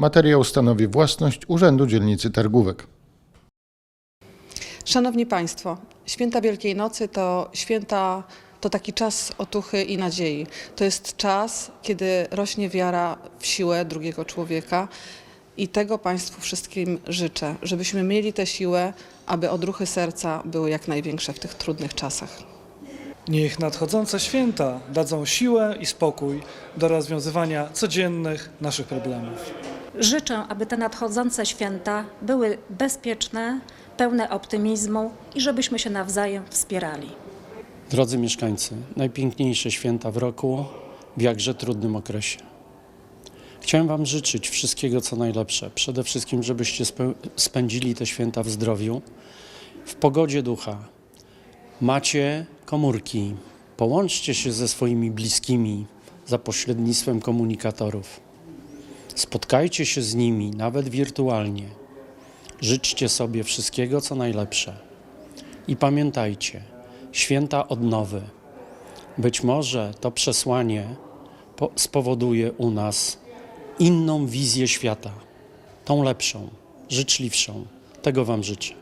Materiał stanowi własność Urzędu Dzielnicy Targówek. Szanowni Państwo, święta Wielkiej Nocy to święta, to taki czas otuchy i nadziei. To jest czas, kiedy rośnie wiara w siłę drugiego człowieka i tego Państwu wszystkim życzę, żebyśmy mieli tę siłę, aby odruchy serca były jak największe w tych trudnych czasach. Niech nadchodzące święta dadzą siłę i spokój do rozwiązywania codziennych naszych problemów. Życzę, aby te nadchodzące święta były bezpieczne, pełne optymizmu i żebyśmy się nawzajem wspierali. Drodzy mieszkańcy, najpiękniejsze święta w roku w jakże trudnym okresie. Chciałem Wam życzyć wszystkiego co najlepsze. Przede wszystkim, żebyście spędzili te święta w zdrowiu, w pogodzie ducha. Macie komórki, połączcie się ze swoimi bliskimi za pośrednictwem komunikatorów. Spotkajcie się z nimi, nawet wirtualnie. Życzcie sobie wszystkiego co najlepsze. I pamiętajcie, święta odnowy. Być może to przesłanie po- spowoduje u nas inną wizję świata, tą lepszą, życzliwszą. Tego Wam życzę.